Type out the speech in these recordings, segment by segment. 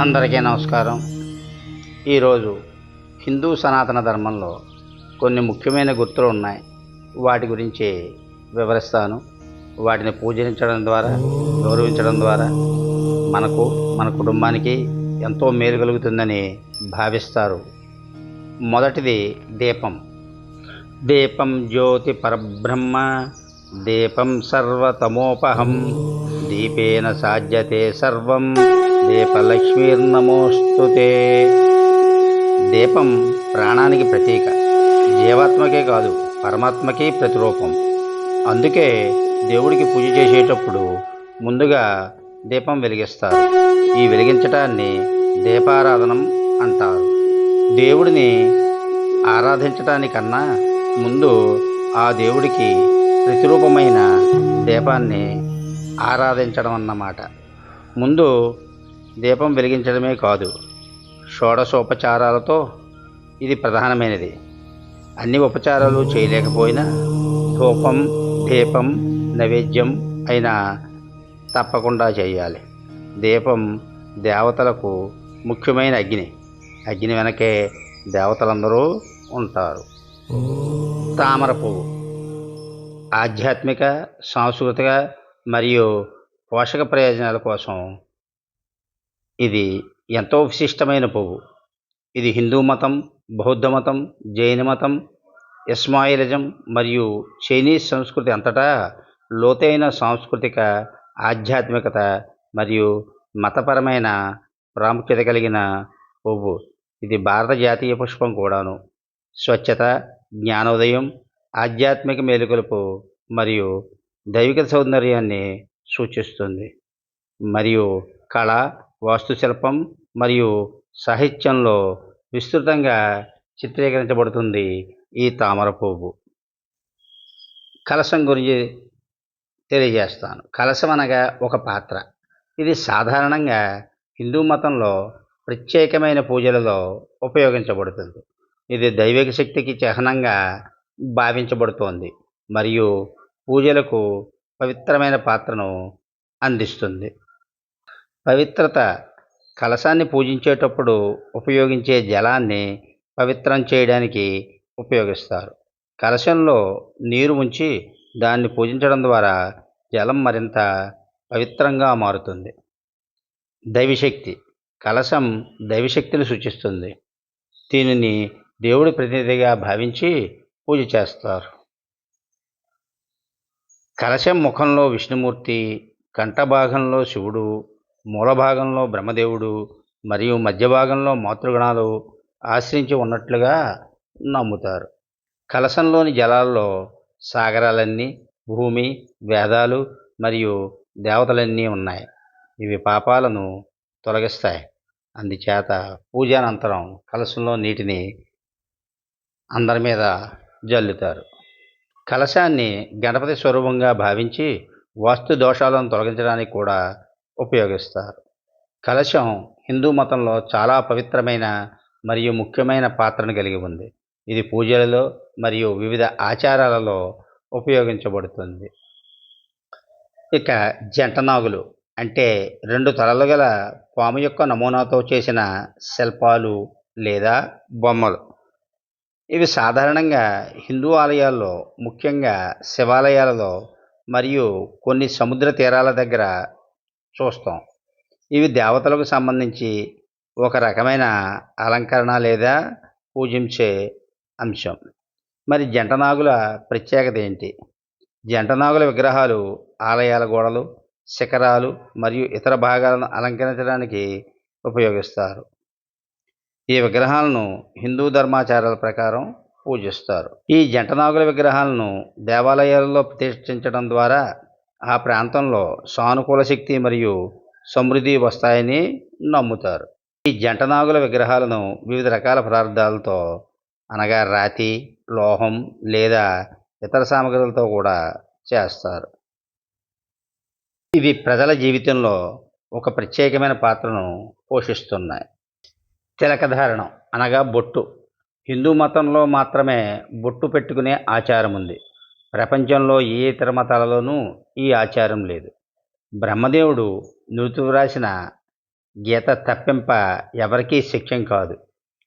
అందరికీ నమస్కారం. ఈరోజు హిందూ సనాతన ధర్మంలో కొన్ని ముఖ్యమైన గుర్తులు ఉన్నాయి. వాటి గురించి వివరిస్తాను. వాటిని పూజించడం ద్వారా గౌరవించడం ద్వారా మనకు మన కుటుంబానికి ఎంతో మేలు కలుగుతుందని భావిస్తారు. మొదటిది దీపం. దీపం జ్యోతి పరబ్రహ్మ దీపం సర్వతమోపహం దీపేన సాధ్యతే సర్వం. దీపలక్ష్మీర్నమోస్తు దీపం ప్రాణానికి ప్రతీక. జీవాత్మకే కాదు పరమాత్మకి ప్రతిరూపం. అందుకే దేవుడికి పూజ చేసేటప్పుడు ముందుగా దీపం వెలిగిస్తారు. ఈ వెలిగించటాన్ని దీపారాధనం అంటారు. దేవుడిని ఆరాధించటానికన్నా ముందు ఆ దేవుడికి ప్రతిరూపమైన దీపాన్ని ఆరాధించడం అన్నమాట. ముందు దీపం వెలిగించడమే కాదు షోడశోపచారాలతో ఇది ప్రధానమైనది. అన్ని ఉపచారాలు చేయలేకపోయినా ధూపం దీపం నైవేద్యం అయినా తప్పకుండా చేయాలి. దీపం దేవతలకు ముఖ్యమైన అగ్ని. అగ్ని వెనకే దేవతలందరూ ఉంటారు. తామర పువ్వు. ఆధ్యాత్మిక సాంస్కృతిక మరియు పోషక ప్రయోజనాల కోసం ఇది ఎంతో విశిష్టమైన పువ్వు. ఇది హిందూ మతం బౌద్ధ మతం జైన మతం ఇస్మాయిలిజం మరియు చైనీస్ సంస్కృతి అంతటా లోతైన సాంస్కృతిక ఆధ్యాత్మికత మరియు మతపరమైన ప్రాముఖ్యత కలిగిన పువ్వు. ఇది భారత జాతీయ పుష్పం కూడాను. స్వచ్ఛత జ్ఞానోదయం ఆధ్యాత్మిక మేలుకొలుపు మరియు దైవిక సౌందర్యాన్ని సూచిస్తుంది. మరియు కళ వాస్తుశిల్పం మరియు సాహిత్యంలో విస్తృతంగా చిత్రీకరించబడుతుంది ఈ తామర పువ్వు. కలశం గురించి తెలియజేస్తాను. కలశం అనగా ఒక పాత్ర. ఇది సాధారణంగా హిందూ మతంలో ప్రత్యేకమైన పూజలలో ఉపయోగించబడుతుంది. ఇది దైవిక శక్తికి చిహ్నంగా భావించబడుతోంది మరియు పూజలకు పవిత్రమైన పాత్రను అందిస్తుంది. పవిత్రత కలశాన్ని పూజించేటప్పుడు ఉపయోగించే జలాన్ని పవిత్రం చేయడానికి ఉపయోగిస్తారు. కలశంలో నీరు ఉంచి దాన్ని పూజించడం ద్వారా జలం మరింత పవిత్రంగా మారుతుంది. దైవశక్తి కలశం దైవశక్తిని సూచిస్తుంది. దీనిని దేవుడి ప్రతినిధిగా భావించి పూజ చేస్తారు. కలశం ముఖంలో విష్ణుమూర్తి కంఠభాగంలో శివుడు మూల భాగంలో బ్రహ్మదేవుడు మరియు మధ్య భాగంలో మాతృగణాలు ఆశ్రయించి ఉన్నట్లుగా నమ్ముతారు. కలశంలోని జలాల్లో సాగరాలన్నీ భూమి వేదాలు మరియు దేవతలన్నీ ఉన్నాయి. ఇవి పాపాలను తొలగిస్తాయి. అందుచేత పూజానంతరం కలశంలో నీటిని అందరి మీద జల్లుతారు. కలశాన్ని గణపతి స్వరూపంగా భావించి వాస్తు దోషాలను తొలగించడానికి కూడా ఉపయోగిస్తారు. కలశం హిందూ మతంలో చాలా పవిత్రమైన మరియు ముఖ్యమైన పాత్రను కలిగి ఉంది. ఇది పూజలలో మరియు వివిధ ఆచారాలలో ఉపయోగించబడుతుంది. ఇక జంటనాగులు అంటే రెండు తలలు గల పాము యొక్క నమూనాతో చేసిన శిల్పాలు లేదా బొమ్మలు. ఇవి సాధారణంగా హిందూ ఆలయాల్లో ముఖ్యంగా శివాలయాలలో మరియు కొన్ని సముద్ర తీరాల దగ్గర చూస్తాం. ఇవి దేవతలకు సంబంధించి ఒక రకమైన అలంకరణ లేదా పూజించే అంశం. మరి జంటనాగుల ప్రత్యేకత ఏంటి? జంటనాగుల విగ్రహాలు ఆలయాల గోడలు శిఖరాలు మరియు ఇతర భాగాలను అలంకరించడానికి ఉపయోగిస్తారు. ఈ విగ్రహాలను హిందూ ధర్మాచారాల ప్రకారం పూజిస్తారు. ఈ జంటనాగుల విగ్రహాలను దేవాలయాలలో ప్రతిష్ఠించడం ద్వారా ఆ ప్రాంతంలో సానుకూల శక్తి మరియు సమృద్ధి వస్తాయని నమ్ముతారు. ఈ జంటనాగుల విగ్రహాలను వివిధ రకాల పదార్థాలతో అనగా రాతి లోహం లేదా ఇతర సామగ్రులతో కూడా చేస్తారు. ఇవి ప్రజల జీవితంలో ఒక ప్రత్యేకమైన పాత్రను పోషిస్తున్నాయి. తిలకధారణం అనగా బొట్టు. హిందూ మతంలో మాత్రమే బొట్టు పెట్టుకునే ఆచారం ఉంది. ప్రపంచంలో ఏ ఇతర మతాలలోనూ ఈ ఆచారం లేదు. బ్రహ్మదేవుడు నుతువు రాసిన గీత తప్పింప ఎవరికీ శక్యం కాదు.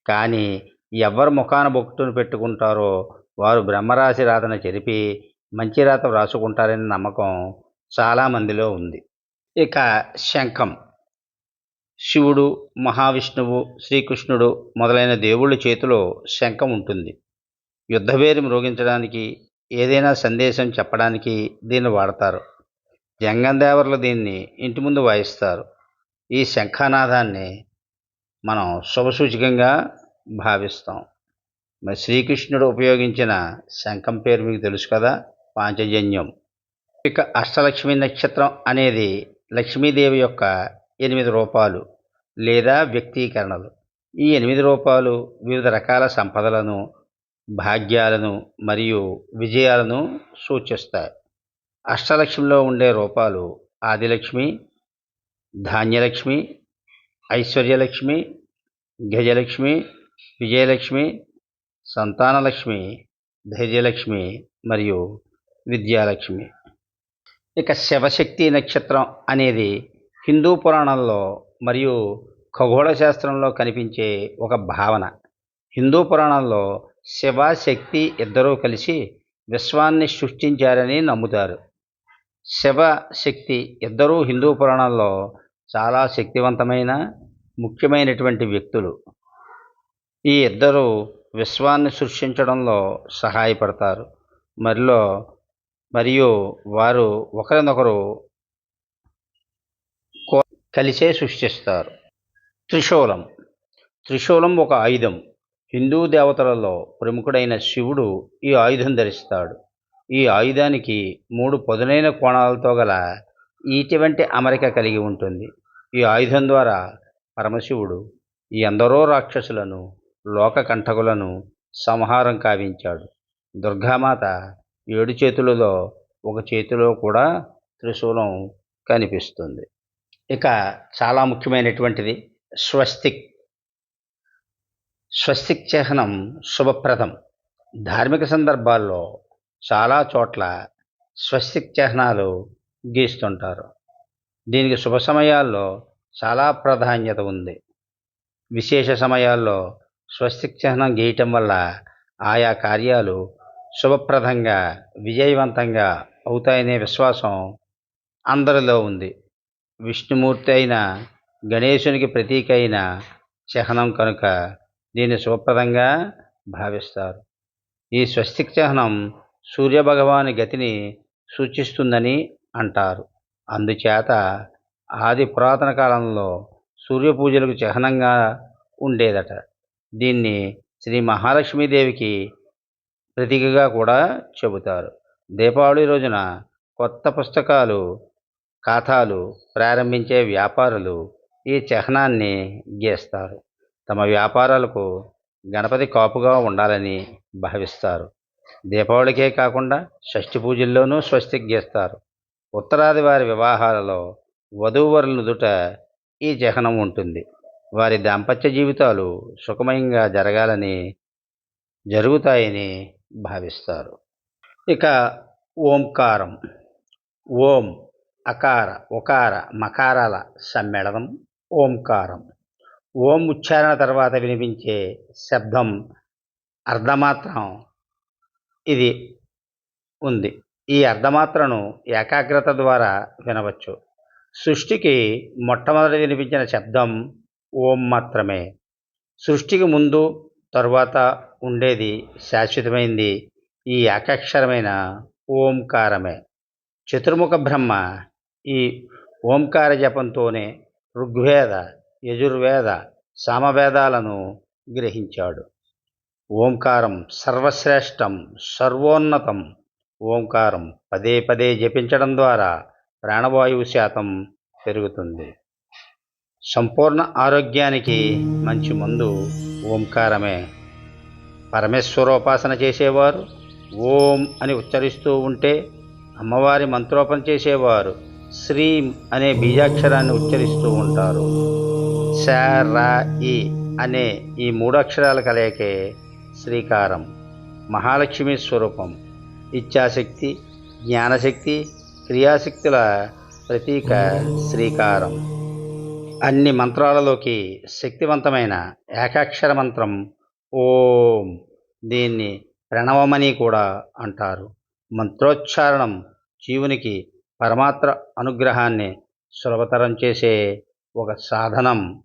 కానీ ఎవరు ముఖాన బొట్టును పెట్టుకుంటారో వారు బ్రహ్మరాశి రాతను చెరిపి మంచి రాత వ్రాసుకుంటారనే నమ్మకం చాలామందిలో ఉంది. ఇక శంఖం. శివుడు మహావిష్ణువు శ్రీకృష్ణుడు మొదలైన దేవుళ్ళ చేతిలో శంఖం ఉంటుంది. యుద్ధభేరి మ్రోగించడానికి ఏదైనా సందేశం చెప్పడానికి దీన్ని వాడతారు. జంగందేవర్లు దీన్ని ఇంటి ముందు వాయిస్తారు. ఈ శంఖానాదాన్ని మనం శుభసూచకంగా భావిస్తాం. మరి శ్రీకృష్ణుడు ఉపయోగించిన శంఖం పేరు మీకు తెలుసు కదా? పాంచజన్యం. ఇక అష్టలక్ష్మి నక్షత్రం అనేది లక్ష్మీదేవి యొక్క ఎనిమిది రూపాలు లేదా వ్యక్తీకరణలు. ఈ ఎనిమిది రూపాలు వివిధ రకాల సంపదలను భాగ్యాలను మరియు విజయాలను సూచిస్తాయి. అష్టలక్ష్మిలో ఉండే రూపాలు ఆదిలక్ష్మి ధాన్యలక్ష్మి ఐశ్వర్యలక్ష్మి గజలక్ష్మి విజయలక్ష్మి సంతానలక్ష్మి ధైర్యలక్ష్మి మరియు విద్యాలక్ష్మి. ఇక శివశక్తి నక్షత్రం అనేది హిందూ పురాణంలో మరియు ఖగోళ శాస్త్రంలో కనిపించే ఒక భావన. హిందూ పురాణంలో శివ శక్తి ఇద్దరూ కలిసి విశ్వాన్ని సృష్టించారని నమ్ముతారు. శివ శక్తి ఇద్దరూ హిందూ పురాణంలో చాలా శక్తివంతమైన ముఖ్యమైనటువంటి వ్యక్తులు. ఈ ఇద్దరు విశ్వాన్ని సృష్టించడంలో సహాయపడతారు. మరిలో మరియు వారు ఒకరినొకరు కలిసే సృష్టిస్తారు. త్రిశూలం. త్రిశూలం ఒక ఆయుధం. హిందూ దేవతలలో ప్రముఖుడైన శివుడు ఈ ఆయుధం ధరిస్తాడు. ఈ ఆయుధానికి మూడు పదునైన కోణాలతో గల ఈటి వంటి అమరిక కలిగి ఉంటుంది. ఈ ఆయుధం ద్వారా పరమశివుడు ఈ ఎందరో రాక్షసులను లోక కంఠకులను సంహారం కావించాడు. దుర్గామాత ఏడు చేతులలో ఒక చేతిలో కూడా త్రిశూలం కనిపిస్తుంది. ఇక చాలా ముఖ్యమైనటువంటిది స్వస్తిక్ స్వస్తిక్ చిహ్నం శుభప్రదం. ధార్మిక సందర్భాల్లో చాలా చోట్ల స్వస్తిక్ చిహ్నాలు గీస్తుంటారు. దీనికి శుభ సమయాల్లో చాలా ప్రాధాన్యత ఉంది. విశేష సమయాల్లో స్వస్తిక్ చిహ్నం గీయటం వల్ల ఆయా కార్యాలు శుభప్రదంగా విజయవంతంగా అవుతాయనే విశ్వాసం అందరిలో ఉంది. విష్ణుమూర్తి అయిన గణేశునికి ప్రతీక అయిన చిహ్నం కనుక దీన్ని శుభప్రదంగా భావిస్తారు. ఈ స్వస్తిక్ చిహ్నం సూర్యభగవాని గతిని సూచిస్తుందని అంటారు. అందుచేత ఆది పురాతన కాలంలో సూర్య పూజలకు చిహ్నంగా ఉండేదట. దీన్ని శ్రీ మహాలక్ష్మీదేవికి ప్రతీకగా కూడా చెబుతారు. దీపావళి రోజున కొత్త పుస్తకాలు ఖాతాలు ప్రారంభించే వ్యాపారులు ఈ చిహ్నాన్ని గీస్తారు. తమ వ్యాపారాలకు గణపతి కాపుగా ఉండాలని భావిస్తారు. దీపావళికే కాకుండా షష్ఠి పూజల్లోనూ స్వస్తిక్ గీస్తారు ఉత్తరాది వారి వివాహాలలో వధూవరుల నుదుట ఈ చిహ్నం ఉంటుంది. వారి దాంపత్య జీవితాలు సుఖమయంగా జరగాలని జరుగుతాయని భావిస్తారు. ఇక ఓంకారం. ఓం అకార ఉకార మకారాల సమ్మేళనం ఓంకారం. ఓం ఉచ్చారణ తర్వాత వినిపించే శబ్దం అర్ధమాత్రం ఇది ఉంది. ఈ అర్ధమాత్రను ఏకాగ్రత ద్వారా వినవచ్చు. సృష్టికి మొట్టమొదటి వినిపించిన శబ్దం ఓం మాత్రమే. సృష్టికి ముందు తరువాత ఉండేది శాశ్వతమైంది ఈ ఏకాక్షరమైన ఓంకారమే. చతుర్ముఖ బ్రహ్మ ఈ ఓంకార జపంతోనే ఋగ్వేద యజుర్వేద సామవేదాలను గ్రహించాడు. ఓంకారం సర్వశ్రేష్టం సర్వోన్నతం. ఓంకారం పదే పదే జపించడం ద్వారా ప్రాణవాయువు శాతం పెరుగుతుంది. సంపూర్ణ ఆరోగ్యానికి మంచి మందు ఓంకారమే. పరమేశ్వరోపాసన చేసేవారు ఓం అని ఉచ్చరిస్తూ ఉంటే అమ్మవారి మంత్రోపన చేసేవారు శ్రీం అనే బీజాక్షరాన్ని ఉచ్చరిస్తూ ఉంటారు. శ ర ఈ అనే ఈ మూడు అక్షరాల కలయికే శ్రీకారం. మహాలక్ష్మి స్వరూపం. ఇచ్ఛాశక్తి జ్ఞానశక్తి క్రియాశక్తుల ప్రతీక శ్రీకారం. అన్ని మంత్రాలలోకి శక్తివంతమైన ఏకాక్షర మంత్రం ఓం దీన్ని ప్రణవమని కూడా అంటారు. మంత్రోచ్చారణం జీవునికి పరమాత్ర అనుగ్రహాన్ని సులభతరం చేసే ఒక సాధనం.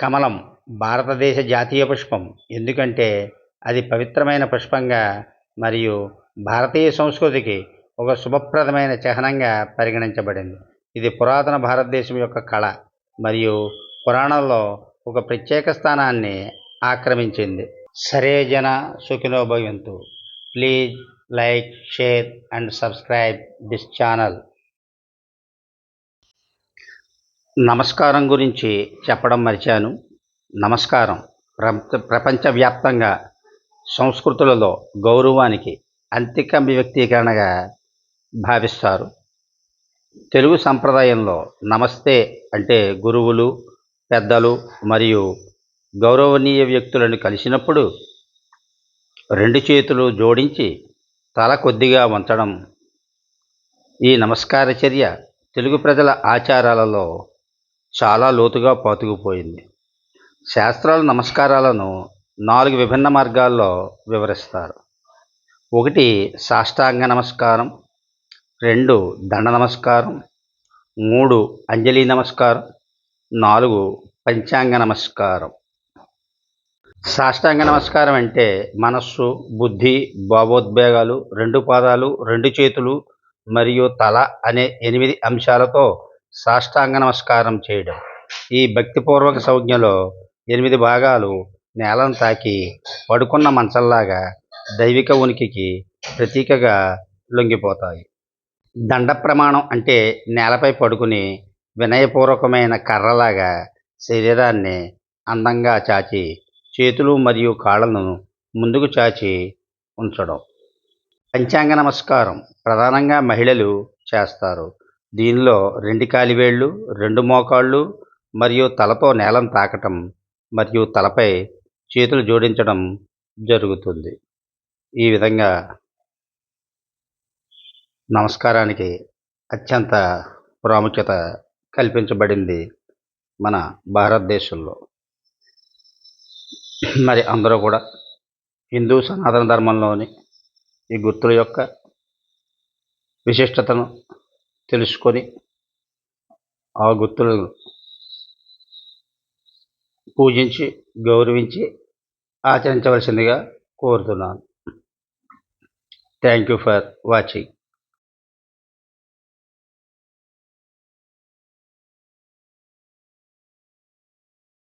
కమలం భారతదేశ జాతీయ పుష్పం. ఎందుకంటే అది పవిత్రమైన పుష్పంగా మరియు భారతీయ సంస్కృతికి ఒక శుభప్రదమైన చిహ్నంగా పరిగణించబడింది. ఇది పురాతన భారతదేశం యొక్క కళ మరియు పురాణంలో ఒక ప్రత్యేక స్థానాన్ని ఆక్రమించింది. సరే జన Sukhinobhavantu. Please like share and subscribe this channel. నమస్కారం గురించి చెప్పడం మర్చాను. నమస్కారం. ప్రపంచవ్యాప్తంగా సంస్కృతులలో గౌరవానికి అంతిక వ్యక్తీకరణగా భావిస్తారు. తెలుగు సంప్రదాయంలో నమస్తే అంటే గురువులు పెద్దలు మరియు గౌరవనీయ వ్యక్తులను కలిసినప్పుడు రెండు చేతులు జోడించి తల కొద్దిగా వంచడం. ఈ నమస్కార చర్య తెలుగు ప్రజల ఆచారాలలో చాలా లోతుగా పాతుకుపోయింది. శాస్త్రాలు నమస్కారాలను నాలుగు విభిన్న మార్గాల్లో వివరిస్తారు. ఒకటి సాష్టాంగ నమస్కారం. రెండు దండ నమస్కారం. మూడు అంజలి నమస్కారం. నాలుగు పంచాంగ నమస్కారం. సాష్టాంగ నమస్కారం అంటే మనస్సు బుద్ధి భావోద్వేగాలు రెండు పాదాలు రెండు చేతులు మరియు తల అనే ఎనిమిది అంశాలతో సాష్టాంగ నమస్కారం చేయడం. ఈ భక్తిపూర్వక సంజ్ఞలో ఎనిమిది భాగాలు నేలను తాకి పడుకున్న మంచంలాగా దైవిక ఉనికికి ప్రతీకగా లొంగిపోతాయి. దండ ప్రమాణం అంటే నేలపై పడుకుని వినయపూర్వకమైన కర్రలాగా శరీరాన్ని అందంగా చాచి చేతులు మరియు కాళ్ళను ముందుకు చాచి ఉంచడం. పంచాంగ నమస్కారం ప్రధానంగా మహిళలు చేస్తారు. దీనిలో రెండు కాలివేళ్ళు రెండు మోకాళ్ళు మరియు తలతో నేలను తాకటం మరియు తలపై చేతులు జోడించడం జరుగుతుంది. ఈ విధంగా నమస్కారానికి అత్యంత ప్రాముఖ్యత కల్పించబడింది మన భారతదేశంలో. మరి అందరూ కూడా హిందూ సనాతన ధర్మంలోని ఈ గుర్తుల యొక్క విశిష్టతను తెలుసుకొని ఆ గుర్తులను పూజించి గౌరవించి ఆచరించవలసిందిగా కోరుతున్నాను. Thank you for watching